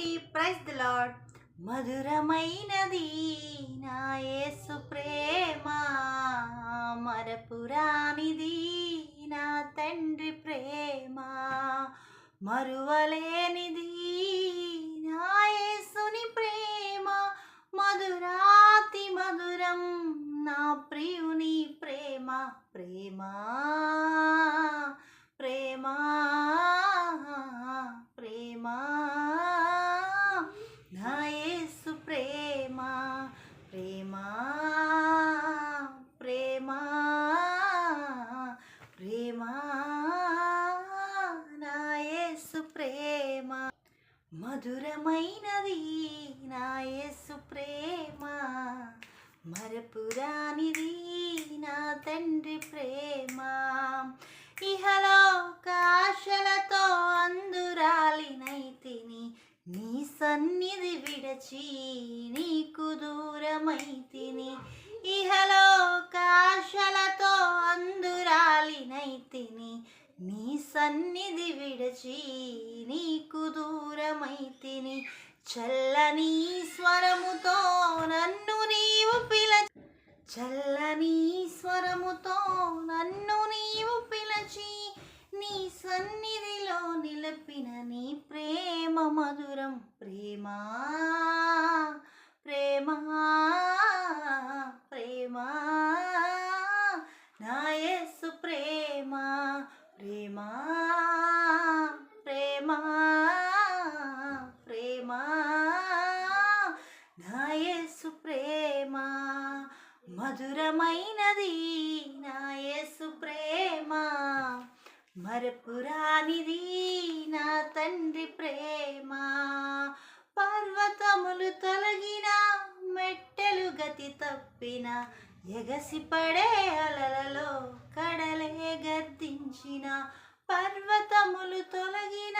అండి praise the lord మధురమైనది నా యేసు ప్రేమ మరపురానిది నా తండ్రి ప్రేమ మరువలేనిది నా యేసుని ప్రేమ. మధురాతి మధురం నా ప్రియుని ప్రేమ ప్రేమ ప్రేమ ప్రేమ. మధురమైనది నా యేసు ప్రేమ. మరపురానిది నా తండ్రి ప్రేమ. ఇహలోక ఆశలతో అందురాలినైతిని నీ సన్నిధి విడచి నీకు దూరమైతిని. ఇహలోక ఆశలతో అందురాలినైతిని నీ సన్నిధి విడచి నీకు దూరమైతిని. చల్లని స్వరముతో నన్ను నీవు పిల చల్లని స్వరముతో నన్ను నీవు పిలచి నీ సన్నిధిలో నిలపిన నీ ప్రేమ మధురం. ప్రేమ ప్రేమ ప్రేమ. మధురమైనది నా యేసు ప్రేమ. మరపురానిది నా తండ్రి ప్రేమ. పర్వతములు తొలగిన మెట్టెలు గతి తప్పిన ఎగసి పడే అలలలో కడలే గర్దించిన పర్వతములు తొలగిన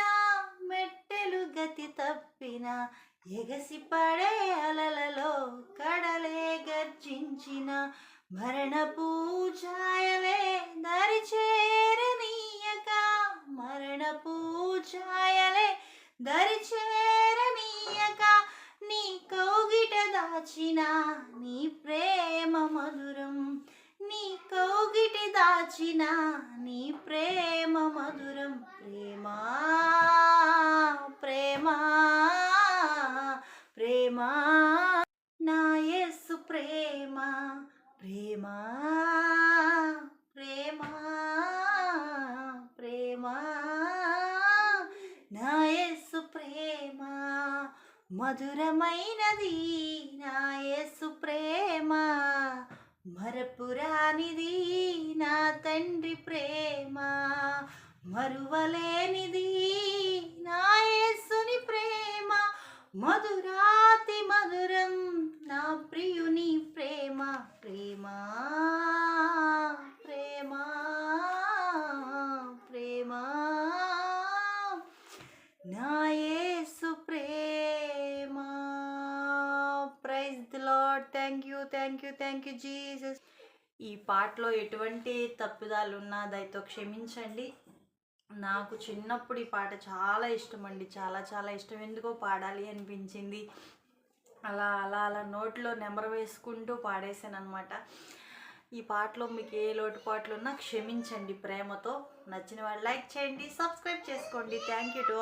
మెట్టెలు గతి తప్పిన ఎగసి పడే అలలలో కడలే గర్జించిన మరణ పూజాయలే దరి చేరనీయక మరణ పూజాయలే దరి చేరనీయక నీ కౌగిట దాచిన నీ ప్రేమ మధురం. నీ కౌగిటి దాచిన నీ ప్రేమ మధురం. ప్రేమా ప్రేమా. ప్రేమ నా యేసు ప్రేమ ప్రేమ ప్రేమ ప్రేమ నా యేసు ప్రేమ మధురమైనది నా యేసు ప్రేమ మరపురానిది నా తండ్రి ప్రేమ మరువలేనిది నా యేసుని ప్రేమ మధురా యేసు ప్రేమ. Praise the Lord thank you thank you thank you Jesus. ఈ పాటలో ఎటువంటి తప్పిదాలు ఉన్నా దయతో క్షమించండి. నాకు చిన్నప్పుడు ఈ పాట చాలా ఇష్టం అండి చాలా చాలా ఇష్టం. ఎందుకో పాడాలి అనిపించింది. అలా అలా అలా నోట్లో నెమరు వేసుకుంటూ పాడేశాను అనమాట ఈ పాటలో మీకు ఏ లోటుపాట్లు ఉన్నా క్షమించండి ప్రేమతో. నచ్చిన వాళ్ళు లైక్ చేయండి సబ్స్క్రైబ్ చేసుకోండి. Thank you to